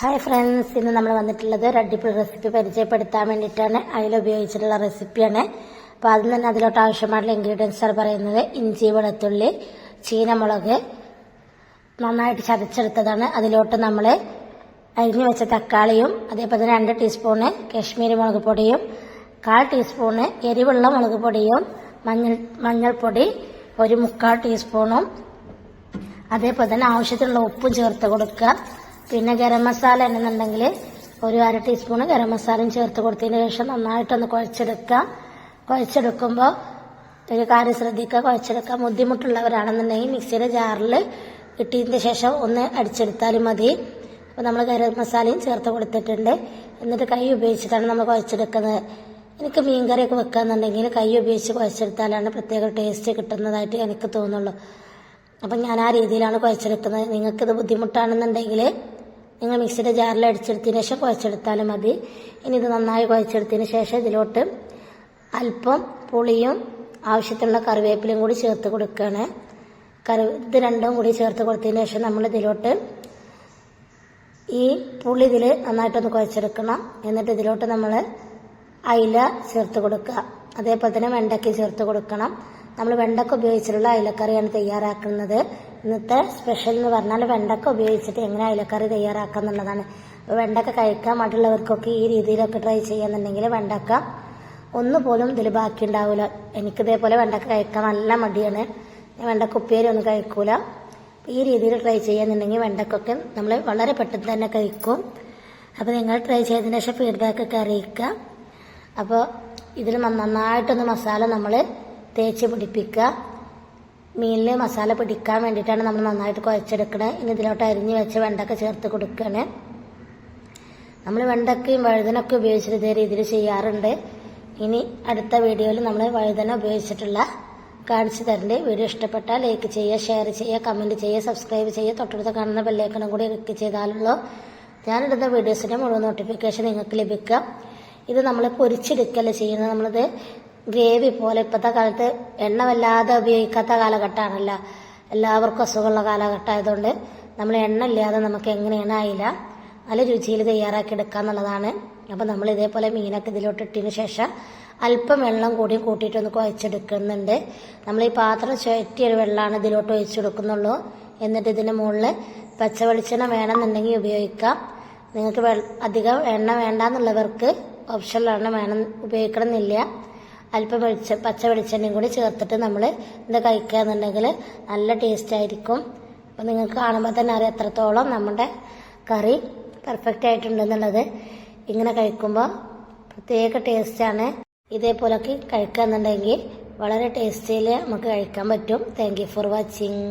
Hi friends ഇന്ന് നമ്മൾ വന്നിട്ടുള്ളത് ഒരു അടിപൊളി റെസിപ്പി പരിചയപ്പെടുത്താൻ വേണ്ടിയിട്ടാണ്. അതിൽ ഉപയോഗിച്ചിട്ടുള്ള റെസിപ്പിയാണ് അപ്പോൾ ആദ്യം തന്നെ അതിലോട്ട് ആവശ്യമായിട്ടുള്ള ഇൻഗ്രീഡിയൻസ് ആണ് പറയുന്നത്. ഇഞ്ചി വെളുത്തുള്ളി ചീനമുളക്. നന്നായിട്ട് ചതച്ചെടുത്തതാണ്. അതിലോട്ട് നമ്മൾ അരിഞ്ഞു വെച്ച തക്കാളിയും അതേപോലെ തന്നെ രണ്ട് ടീസ്പൂണ് കാശ്മീരി മുളക് പൊടിയും കാൽ ടീസ്പൂണ് എരിവുള്ള മുളക് പൊടിയും മഞ്ഞൾ മഞ്ഞൾപ്പൊടി ഒരു മുക്കാൽ ടീസ്പൂണും അതേപോലെ തന്നെ ആവശ്യത്തിനുള്ള ഉപ്പും ചേർത്ത് കൊടുക്കുക. പിന്നെ ഗരം മസാല എന്നുണ്ടെങ്കിൽ ഒരു അര ടീസ്പൂൺ ഗരം മസാലയും ചേർത്ത് കൊടുത്തതിന് ശേഷം നന്നായിട്ടൊന്ന് കുഴച്ചെടുക്കുക കുഴച്ചെടുക്കുമ്പോൾ ഒരു കാര്യം ശ്രദ്ധിക്കുക കുഴച്ചെടുക്കാൻ ബുദ്ധിമുട്ടുള്ളവരാണെന്നുണ്ടെങ്കിൽ മിക്സിയുടെ ജാറിൽ ഇട്ടതിന് ശേഷം ഒന്ന് അടിച്ചെടുത്താലും മതി. അപ്പോൾ നമ്മൾ ഗരം മസാലയും ചേർത്ത് കൊടുത്തിട്ടുണ്ട്. എന്നിട്ട് കൈ ഉപയോഗിച്ചിട്ടാണ് നമ്മൾ കുഴച്ചെടുക്കുന്നത്. എനിക്ക് മീൻകറിയൊക്കെ വെക്കാന്നുണ്ടെങ്കിൽ കൈ ഉപയോഗിച്ച് കുഴച്ചെടുത്താലാണ് പ്രത്യേക ടേസ്റ്റ് കിട്ടുന്നതായിട്ട് എനിക്ക് തോന്നുള്ളൂ. അപ്പം ഞാൻ ആ രീതിയിലാണ് കുഴച്ചെടുക്കുന്നത്. നിങ്ങൾക്കിത് ബുദ്ധിമുട്ടാണെന്നുണ്ടെങ്കിൽ നിങ്ങൾ മിക്സിയുടെ ജാറിൽ അടിച്ചെടുത്തതിന് ശേഷം കുഴച്ചെടുത്താലും മതി. ഇനി ഇത് നന്നായി കുഴച്ചെടുത്തതിന് ശേഷം ഇതിലോട്ട് അല്പം പുളിയും ആവശ്യത്തിനുള്ള കറിവേപ്പിലയും കൂടി ചേർത്ത് കൊടുക്കുകയാണ്. കറി ഇത് രണ്ടും കൂടി ചേർത്ത് കൊടുത്തതിന് ശേഷം നമ്മൾ ഇതിലോട്ട് ഈ പുളി ഇതിൽ നന്നായിട്ടൊന്ന് കുഴച്ചെടുക്കണം. എന്നിട്ട് ഇതിലോട്ട് നമ്മൾ അയില ചേർത്ത് കൊടുക്കുക. അതേപോലെ തന്നെ വെണ്ടയ്ക്ക ചേർത്ത് കൊടുക്കണം. നമ്മൾ വെണ്ടക്ക ഉപയോഗിച്ചിട്ടുള്ള അയിലക്കറിയാണ് തയ്യാറാക്കുന്നത്. ഇന്നത്തെ സ്പെഷ്യൽ എന്ന് പറഞ്ഞാൽ വെണ്ടക്ക ഉപയോഗിച്ചിട്ട് എങ്ങനെ അയിലക്കറി തയ്യാറാക്കാം എന്നുള്ളതാണ്. വെണ്ടക്ക കഴിക്കാൻ മറ്റുള്ളവർക്കൊക്കെ ഈ രീതിയിലൊക്കെ ട്രൈ ചെയ്യാന്നുണ്ടെങ്കിൽ വെണ്ടക്ക ഒന്നുപോലും ഇതിൽ ബാക്കി ഉണ്ടാവില്ല എനിക്കിതേപോലെ വെണ്ടക്ക കഴിക്കാൻ നല്ല മടിയാണ്. ഞാൻ വെണ്ടക്ക ഉപ്പേരി ഒന്നും കഴിക്കൂല. ഈ രീതിയിൽ ട്രൈ ചെയ്യാന്നുണ്ടെങ്കിൽ വെണ്ടക്കൊക്കെ നമ്മൾ വളരെ പെട്ടെന്ന് തന്നെ കഴിക്കും. അപ്പോൾ നിങ്ങൾ ട്രൈ ചെയ്തതിന് ശേഷം ഫീഡ്ബാക്ക് ഒക്കെ അറിയിക്കുക. അപ്പോൾ ഇതിൽ നന്നായിട്ടൊന്ന് മസാല നമ്മൾ തേച്ച് പിടിപ്പിക്കുക. മീനിൽ മസാല പിടിക്കാൻ വേണ്ടിയിട്ടാണ് നമ്മൾ നന്നായിട്ട് കുഴച്ചെടുക്കണത് ഇനി ഇതിലോട്ട് അരിഞ്ഞ് വെച്ച് വെണ്ടക്ക ചേർത്ത് കൊടുക്കുകയാണ് നമ്മൾ വെണ്ടക്കയും വഴുതനൊക്കെ ഉപയോഗിച്ചിട്ട് ഇതേ രീതിയിൽ ചെയ്യാറുണ്ട്. ഇനി അടുത്ത വീഡിയോയിൽ നമ്മൾ വഴുതന ഉപയോഗിച്ചിട്ടുള്ള കാണിച്ചു തരേണ്ട. വീഡിയോ ഇഷ്ടപ്പെട്ടാൽ ലൈക്ക് ചെയ്യുക ഷെയർ ചെയ്യുക കമന്റ് ചെയ്യുക സബ്സ്ക്രൈബ് ചെയ്യുക. തൊട്ടടുത്ത് കാണുന്ന ബെല്ലേക്കണം കൂടി ക്ലിക്ക് ചെയ്താലുള്ളൂ. ഞാനിടുന്ന വീഡിയോസിന്റെ മുഴുവൻ നോട്ടിഫിക്കേഷൻ നിങ്ങൾക്ക് ലഭിക്കുക. ഇത് നമ്മൾ പൊരിച്ചെടുക്കല്ല ചെയ്യുന്നത്? നമ്മളിത് ഗ്രേവി പോലെ ഇപ്പോഴത്തെ കാലത്ത് എണ്ണ വല്ലാതെ ഉപയോഗിക്കാത്ത കാലഘട്ടമാണല്ലോ. എല്ലാവർക്കും അസുഖമുള്ള കാലഘട്ടമായതുകൊണ്ട് നമ്മൾ എണ്ണ ഇല്ലാതെ നമുക്ക് എങ്ങനെയാണ് ആയില്ല. നല്ല രുചിയിൽ തയ്യാറാക്കി എടുക്കുക എന്നുള്ളതാണ്. അപ്പം നമ്മൾ ഇതേപോലെ മീനൊക്കെ ഇതിലോട്ട് ഇട്ടതിന് ശേഷം അല്പം വെള്ളം കൂടി കൂട്ടിയിട്ടൊന്ന് കുഴച്ചെടുക്കുന്നുണ്ട്. നമ്മൾ ഈ പാത്രം ചുഴറ്റിയൊരു വെള്ളമാണ് ഇതിലോട്ട് ഒഴിച്ചു കൊടുക്കുന്നുള്ളൂ. എന്നിട്ട് ഇതിന് മുകളിൽ പച്ച വെളിച്ചെണ്ണ വേണമെന്നുണ്ടെങ്കിൽ ഉപയോഗിക്കാം. നിങ്ങൾക്ക് അധികം എണ്ണ വേണ്ടാന്നുള്ളവർക്ക് ഓപ്ഷനിലാണ് വേണം ഉപയോഗിക്കണമെന്നില്ല. അല്പം വെളിച്ച പച്ച വെളിച്ചെണ്ണയും കൂടി ചേർത്തിട്ട് നമ്മൾ ഇത് കഴിക്കുകയെന്നുണ്ടെങ്കിൽ നല്ല ടേസ്റ്റ് ആയിരിക്കും. അപ്പം നിങ്ങൾക്ക് കാണുമ്പോൾ തന്നെ അറിയാം എത്രത്തോളം നമ്മുടെ കറി പെർഫെക്റ്റ് ആയിട്ടുണ്ടെന്നുള്ളത്. ഇങ്ങനെ കഴിക്കുമ്പോൾ പ്രത്യേക ടേസ്റ്റാണ് ഇതേപോലൊക്കെ കഴിക്കുകയെന്നുണ്ടെങ്കിൽ വളരെ ടേസ്റ്റിയിൽ നമുക്ക് കഴിക്കാൻ പറ്റും. Thank for watching